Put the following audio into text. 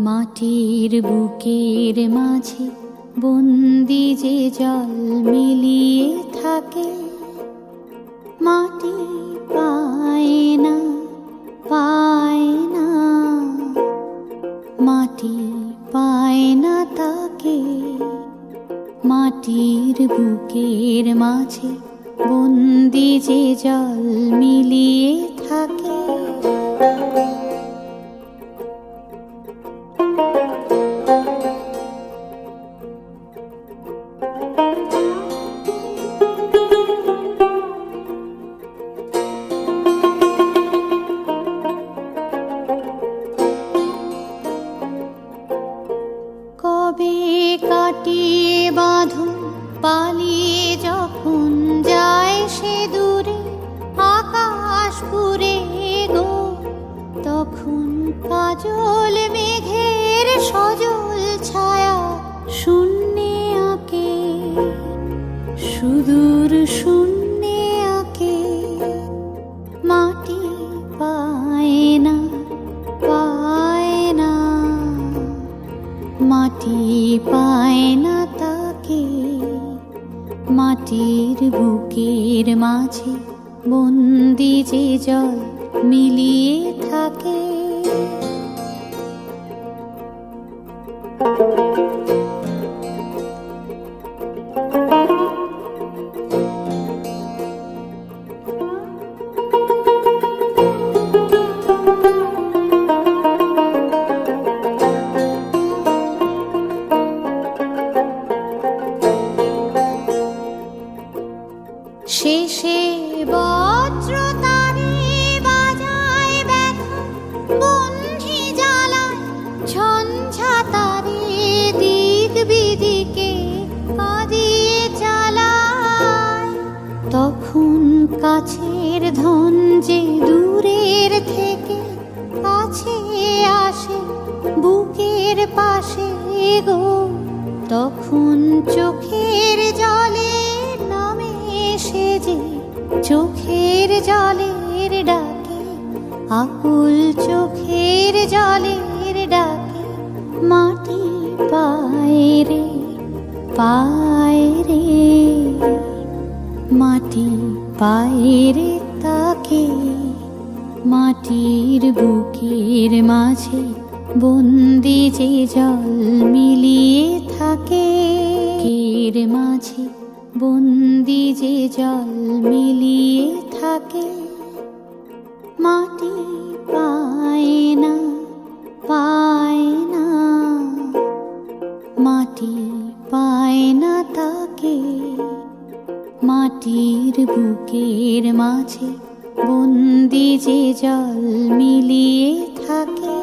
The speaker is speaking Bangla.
মাটির বুকের মাঝে বন্দি যে জল মিলিয়ে থাকে, মাটি পায় না পায় না। মাটি পায় না তাকে, মাটির বুকের মাঝে বন্দি যে জল মিলিয়ে থাকে। পুরে গো, তখন কাজল মেঘের সজল ছায়া শূন্যে আঁকে। সুদূর শূন্যে আঁকে। মাটি পায় না পায় না। মাটি পায় না তাকে, মাটির বুকের মাঝে বন্দি যে জল মিলিয়ে থাকে। কাছের ধন যে দূরের থেকে কাছে আসে বুকের পাশে গো, তখন চোখের জলে নামে সে যে, চোখের জলের ডাকে, আকুল চোখের জলের ডাকে, মাটি পায় রে পায় রে, মাটি পায় রে তাকে মাটির বুকের মাঝে বন্দি যে জল মিলিয়ে থাকে কের মাঝে বন্দি যে জল মিলিয়ে থাকে। মাটি পায় না পায় না, মাটি পায় না তাকে মাটির বুকের মাঝে বন্দি যে জল মিলিয়ে থাকে।